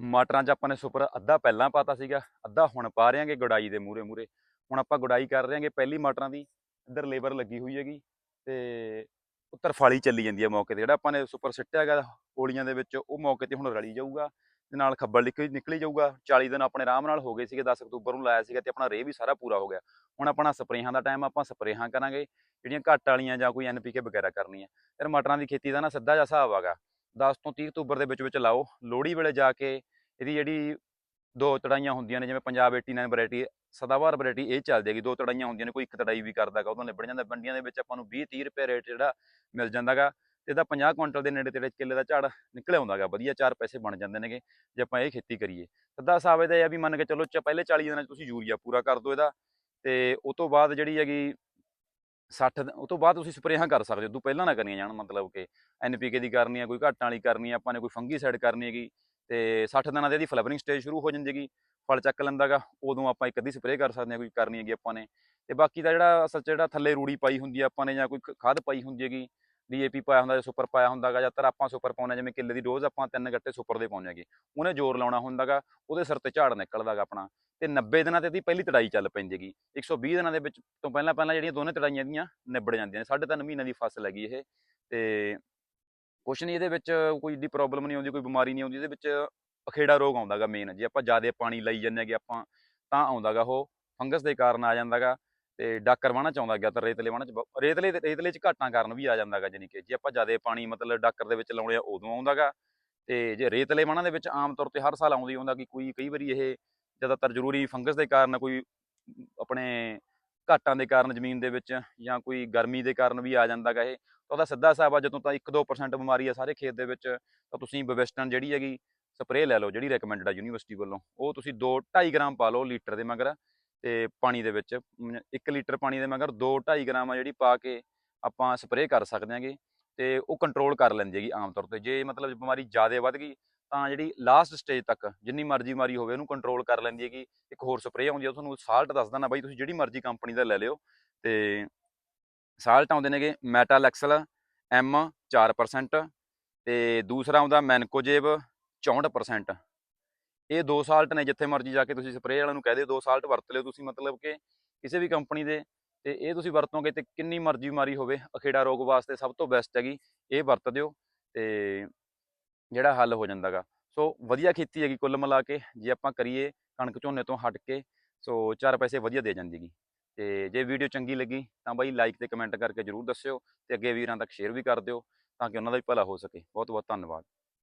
ਮਟਰਾਂ 'ਚ ਆਪਾਂ ਨੇ ਸੁਪਰ ਅੱਧਾ ਪਹਿਲਾਂ ਪਾਤਾ ਸੀਗਾ, ਅੱਧਾ ਹੁਣ ਪਾ ਰਹੇ ਗੁਡਾਈ ਦੇ ਮੂਰੇ ਮੂਰੇ ਹੁਣ ਆਪਾਂ ਗੁਡਾਈ ਕਰ ਰਹੇ ਆਂਗੇ ਪਹਿਲੀ ਮਟਰਾਂ ਦੀ, ਇੱਧਰ ਲੇਬਰ ਲੱਗੀ ਹੋਈ ਹੈਗੀ ਤੇ ਉੱਤਰ ਫਾਲੀ ਚੱਲੀ ਜਾਂਦੀ ਹੈ ਮੌਕੇ ਤੇ। ਜਿਹੜਾ ਆਪਾਂ ਨੇ ਸੁਪਰ ਸਿੱਟਿਆ ਹੈਗਾ ਕੋਲੀਆਂ ਦੇ ਵਿੱਚ, ਉਹ ਮੌਕੇ ਤੇ ਹੁਣ ਰਲੀ ਜਾਊਗਾ ਤੇ ਨਾਲ ਖੱਬਲ ਨਿਕਲੀ ਨਿਕਲੀ ਜਾਊਗਾ। 40 ਦਿਨ ਆਪਣੇ ਆਰਾਮ ਨਾਲ ਹੋ ਗਏ ਸੀਗੇ 10 ਅਕਤੂਬਰ ਨੂੰ ਲਾਇਆ ਸੀਗਾ ਤੇ ਆਪਣਾ ਰੇ ਵੀ ਸਾਰਾ ਪੂਰਾ ਹੋ ਗਿਆ। ਹੁਣ ਆਪਣਾ ਸਪਰੇਹਾਂ ਦਾ ਟਾਈਮ, ਆਪਾਂ ਸਪਰੇਹਾਂ ਕਰਾਂਗੇ, ਜਿਹੜੀਆਂ ਘੱਟ ਵਾਲੀਆਂ ਜਾਂ ਕੋਈ ਐਨਪੀਕੇ ਵਗੈਰਾ ਕਰਨੀ ਹੈ ਫਿਰ ਮਟਰਾਂ ਦੀ ਖੇਤੀ ਦਾ ਨਾ ਸਿੱਧਾ ਜਿਹਾ ਹਿਸਾਬ ਆਗਾ 10 ਤੋਂ 30 ਅਕਤੂਬਰ ਦੇ ਵਿੱਚ ਵਿੱਚ ਲਾਓ, ਲੋਹੜੀ ਵੇਲੇ ਜਾ ਕੇ ਇਹਦੀ ਜਿਹੜੀ ਦੋ ਤੜਾਈਆਂ ਹੁੰਦੀਆਂ ਨੇ, ਜਿਵੇਂ ਪੰਜਾਬ 89 ਵੈਰਾਈਟੀ ਸਦਾਵਾਰ ਵੈਰਾਈਟੀ ਇਹ ਚੱਲਦੀ ਹੈਗੀ, ਦੋ ਤੜਾਈਆਂ ਹੁੰਦੀਆਂ ਨੇ, ਕੋਈ ਇੱਕ ਤੜਾਈ ਵੀ ਕਰਦਾਗਾ ਉਹਦੋਂ ਨਿਬੜ ਜਾਂਦਾ ਬੰਡੀਆਂ ਦੇ ਵਿੱਚ ਆਪਾਂ ਨੂੰ 20 30 ਰੁਪਏ ਰੇਟ ਜਿਹੜਾ ਮਿਲ ਜਾਂਦਾਗਾ ਤੇ ਇਹਦਾ 50 ਕੁਇੰਟਲ ਦੇ ਨੇੜੇ ਤੇੜੇ ਕਿੱਲੇ ਦਾ ਝਾੜ ਨਿਕਲ ਆਉਂਦਾਗਾ ਵਧੀਆ ਚਾਰ ਪੈਸੇ ਬਣ ਜਾਂਦੇ ਨੇਗੇ, ਜੇ ਆਪਾਂ ਇਹ ਖੇਤੀ ਕਰੀਏ। ਸਿੱਧਾ ਹਿਸਾਬ ਇਹਦਾ ਇਹ ਵੀ ਮੰਨ ਕੇ ਚੱਲੋ, ਚ ਪਹਿਲੇ 40 ਦਿਨਾਂ 'ਚ ਤੁਸੀਂ ਯੂਰੀਆ ਪੂਰਾ ਕਰ ਦਿਓ ਇਹਦਾ, ਤੇ ਉਹ ਤੋਂ ਬਾਅਦ ਜਿਹੜੀ ਹੈਗੀ 60 ਦਿਨ- ਉਹ ਤੋਂ ਬਾਅਦ ਤੁਸੀਂ ਸਪਰੇਹਾਂ ਕਰ ਸਕਦੇ ਹੋ ਤੂੰ ਪਹਿਲਾਂ ਨਾ ਕਰਨੀਆਂ ਜਾਣ, ਮਤਲਬ ਕਿ ਐਨਪੀਕੇ ਦੀ ਕਰਨੀ ਹੈ ਕੋਈ ਘਾਟਾਂ ਵਾਲੀ ਕਰਨੀ ਹੈ ਆਪਾਂ ਨੇ ਕੋਈ ਫੰਗੀਸਾਈਡ ਕਰਨੀ ਹੈਗੀ ਤੇ 60 ਦਿਨਾਂ ਦੇ ਇਹਦੀ ਫਲਵਰਿੰਗ ਸਟੇਜ ਸ਼ੁਰੂ ਹੋ ਜਾਂਦੀ ਹੈਗੀ ਫਲ ਚੱਕ ਲੈਂਦਾਗਾ ਉਦੋਂ ਆਪਾਂ ਇੱਕ ਅੱਧੀ ਸਪਰੇਅ ਕਰ ਸਕਦੇ ਹਾਂ ਕੋਈ ਕਰਨੀ ਹੈਗੀ ਆਪਾਂ ਨੇ। ਤੇ ਬਾਕੀ ਦਾ ਜਿਹੜਾ ਅਸਲ ਜਿਹੜਾ ਥੱਲੇ ਰੂੜੀ ਪਾਈ ਹੁੰਦੀ ਆ ਆਪਾਂ ਨੇ ਜਾਂ ਕੋਈ ਖਾਦ ਪਾਈ ਹੁੰਦੀ ਹੈਗੀ ਡੀਏਪੀ ਪਾਇਆ ਹੁੰਦਾ ਜਾਂ ਸੁਪਰ ਪਾਇਆ ਹੁੰਦਾਗਾ ਜਾਂ ਤਰ ਆਪਾਂ ਸੁਪਰ ਪਾਉਂਦੇ ਹਾਂ, ਜਿਵੇਂ ਕਿੱਲੇ ਦੀ ਡੋਜ਼ ਆਪਾਂ ਤਿੰਨ ਗੱਟੇ ਸੁਪਰ ਦੇ ਪਾਉਂਦੇ ਹੈਗੇ ਉਹਨੇ ਜ਼ੋਰ ਲਾਉਣਾ ਹੁੰਦਾਗਾ ਉਹਦੇ ਸਿਰ ਤੇ ਝਾੜ ਨਿਕਲਦਾਗਾ ਆਪਣਾ। ਤੇ 90 ਦਿਨਾਂ ਤੇ ਇਹਦੀ ਪਹਿਲੀ ਤੜਾਈ ਚੱਲ ਪੈਂਦੀ ਹੈਗੀ 120 ਦਿਨਾਂ ਦੇ ਵਿੱਚ ਤੋਂ ਪਹਿਲਾਂ ਪਹਿਲਾਂ ਜਿਹੜੀਆਂ ਦੋਨੇ ਤੜਾਈਆਂ ਦੀਆਂ ਨਿਬੜ ਜਾਂਦੀਆਂ ਨੇ ਸਾਢੇ ਤਿੰਨ ਮਹੀਨਿਆਂ ਦੀ ਫਸਲ ਹੈਗੀ ਇਹ ਤੇ ਕੁਛ ਨਹੀਂ ਇਹਦੇ ਵਿੱਚ ਕੋਈ ਏਡੀ ਪ੍ਰੋਬਲਮ ਨਹੀਂ ਆਉਂਦੀ, ਕੋਈ ਬਿਮਾਰੀ ਨਹੀਂ ਆਉਂਦੀ, ਇਹਦੇ ਵਿੱਚ ਅਖੇੜਾ ਰੋਗ ਆਉਂਦਾਗਾ ਮੇਨ ਜੇ ਆਪਾਂ ਜ਼ਿਆਦਾ ਪਾਣੀ ਲਈ ਜਾਂਦੇ ਹੈਗੇ ਆਪਾਂ, ਤਾਂ ਆਉਂਦਾਗਾ ਉਹ ਫੰਗਸ ਦੇ ਕਾਰਨ ਆ ਜਾਂਦਾਗਾ ਤੇ ਡਾਕਰ ਵਾਣਾ ਚ ਆਉਂਦਾ ਗਿਆ ਤਾਂ ਰੇਤਲੇ ਵਾਣਾ ਚ ਬ- ਰੇਤਲੇ ਰੇਤਲੇ ਚ ਘਾਟਾਂ ਕਾਰਨ ਵੀ ਆ ਜਾਂਦਾਗਾ ਜਾਨੀ ਕਿ ਜੇ ਆਪਾਂ ਜ਼ਿਆਦਾ ਪਾਣੀ ਮਤਲਬ ਡਾਕਰ ਦੇ ਵਿੱਚ ਲਾਉਣੇ ਆ ਉਦੋਂ ਆਉਂਦਾਗਾ ਤੇ ਜੇ ਰੇਤਲੇ ਵਾਣਾ ਦੇ ਵਿੱਚ ਆਮ ਤੌਰ ਤੇ ਹਰ ਸਾਲ ਆਉਂਦੀ ਹੁੰਦਾ ਕਿ ਕੋਈ, ਕਈ ਵਾਰੀ ਇਹ ਜ਼ਿਆਦਾਤਰ ਜ਼ਰੂਰੀ ਫੰਗਸ ਦੇ ਕਾਰਨ ਕੋਈ ਆਪਣੇ ਘਾਟਾਂ ਦੇ ਕਾਰਨ ਜ਼ਮੀਨ ਦੇ ਵਿੱਚ ਜਾਂ ਕੋਈ ਗਰਮੀ ਦੇ ਕਾਰਨ ਵੀ ਆ ਜਾਂਦਾਗਾ ਇਹ ਤਾਂ ਉਹਦਾ ਸਿੱਧਾ ਹਿਸਾਬ ਆ, ਜਦੋਂ ਤਾਂ 1-2% ਬਿਮਾਰੀ ਆ ਸਾਰੇ ਖੇਤ ਦੇ ਵਿੱਚ, ਤਾਂ ਤੁਸੀਂ ਬਵੈਸਟਨ ਜਿਹੜੀ ਹੈਗੀ ਸਪਰੇਅ ਲੈ ਲਓ ਜਿਹੜੀ ਰეკਮੈਂਡਡ ਆ ਯੂਨੀਵਰਸਿਟੀ ਵੱਲੋਂ। ਉਹ ਤੁਸੀਂ 2 2.5 ਗ੍ਰਾਮ ਪਾ ਲਓ ਲੀਟਰ ਦੇ ਮਗਰ ਤੇ ਪਾਣੀ ਦੇ ਵਿੱਚ। 1 ਲੀਟਰ ਪਾਣੀ ਦੇ ਮਗਰ 2 2.5 ਗ੍ਰਾਮ ਆ ਜਿਹੜੀ ਪਾ ਕੇ ਆਪਾਂ ਸਪਰੇਅ ਕਰ ਸਕਦੇ ਹਾਂਗੇ ਤੇ ਉਹ ਕੰਟਰੋਲ ਕਰ ਲੈਂਦੀ ਹੈਗੀ ਆਮ ਤੌਰ ਤੇ। ਜੇ ਮਤਲਬ ਬਿਮਾਰੀ ਜ਼ਿਆਦਾ ਵੱਧ ਗਈ, ਤਾਂ ਜਿਹੜੀ ਲਾਸਟ ਸਟੇਜ ਤੱਕ ਜਿੰਨੀ ਮਰਜ਼ੀ ਬਿਮਾਰੀ ਹੋਵੇ ਉਹਨੂੰ ਕੰਟਰੋਲ ਕਰ ਲੈਂਦੀ ਹੈਗੀ। ਇੱਕ ਹੋਰ ਸਪਰੇਅ ਆਉਂਦੀ ਆ ਤੁਹਾਨੂੰ ਸਾਲਟ ਦੱਸ ਦਿੰਦਾ ਬਾਈ, ਤੁਸੀਂ ਜਿਹੜੀ ਮਰਜ਼ੀ ਕੰਪਨੀ ਦਾ ਲੈ ਲਿਓ ਤੇ ਸਾਲਟ ਆਉਂਦੇ ਨੇਗੇ ਮੈਟਾਲੈਕਸਲ ਐਮ 4% ਤੇ ਦੂਸਰਾ ਆਉਂਦਾ ਮੈਨਕੋਜੇਬ 64% ਇਹ ਦੋ ਸਾਲਟ ਨੇ, ਜਿੱਥੇ ਮਰਜ਼ੀ ਜਾ ਕੇ ਤੁਸੀਂ ਸਪਰੇਅ ਵਾਲਿਆਂ ਨੂੰ ਕਹਿ ਦਿਓ, ਦੋ ਸਾਲਟ ਵਰਤ ਲਿਓ ਤੁਸੀਂ, ਮਤਲਬ ਕਿ ਕਿਸੇ ਵੀ ਕੰਪਨੀ ਦੇ ਤੇ ਇਹ ਤੁਸੀਂ ਵਰਤੋਗੇ ਤੇ ਕਿੰਨੀ ਮਰਜ਼ੀ ਬਿਮਾਰੀ ਹੋਵੇ, ਅਖੇੜਾ ਰੋਗ ਵਾਸਤੇ ਸਭ ਤੋਂ ਬੈਸਟ ਹੈਗੀ, ਇਹ ਵਰਤ ਦਿਓ ਤੇ ਜਿਹੜਾ ਹੱਲ ਹੋ ਜਾਂਦਾਗਾ ਸੋ ਵਧੀਆ ਖੇਤੀ ਹੈਗੀ ਕੁੱਲ ਮਿਲਾ ਕੇ, ਜੇ ਆਪਾਂ ਕਰੀਏ ਕਣਕ ਝੋਨੇ ਤੋਂ ਹਟ ਕੇ, ਸੋ ਚਾਰ ਪੈਸੇ ਵਧੀਆ ਦੇ ਜਾਂਦੀ ਹੈਗੀ। ਤੇ ਜੇ ਵੀਡੀਓ ਚੰਗੀ ਲੱਗੀ ਤਾਂ ਬਾਈ ਲਾਈਕ ਤੇ ਕਮੈਂਟ ਕਰਕੇ ਜਰੂਰ ਦੱਸਿਓ ਤੇ ਅੱਗੇ ਵੀਰਾਂ ਤੱਕ ਸ਼ੇਅਰ ਵੀ ਕਰ ਦਿਓ ਤਾਂ ਕਿ ਉਹਨਾਂ ਦਾ ਵੀ ਭਲਾ ਹੋ ਸਕੇ। ਬਹੁਤ ਬਹੁਤ ਧੰਨਵਾਦ।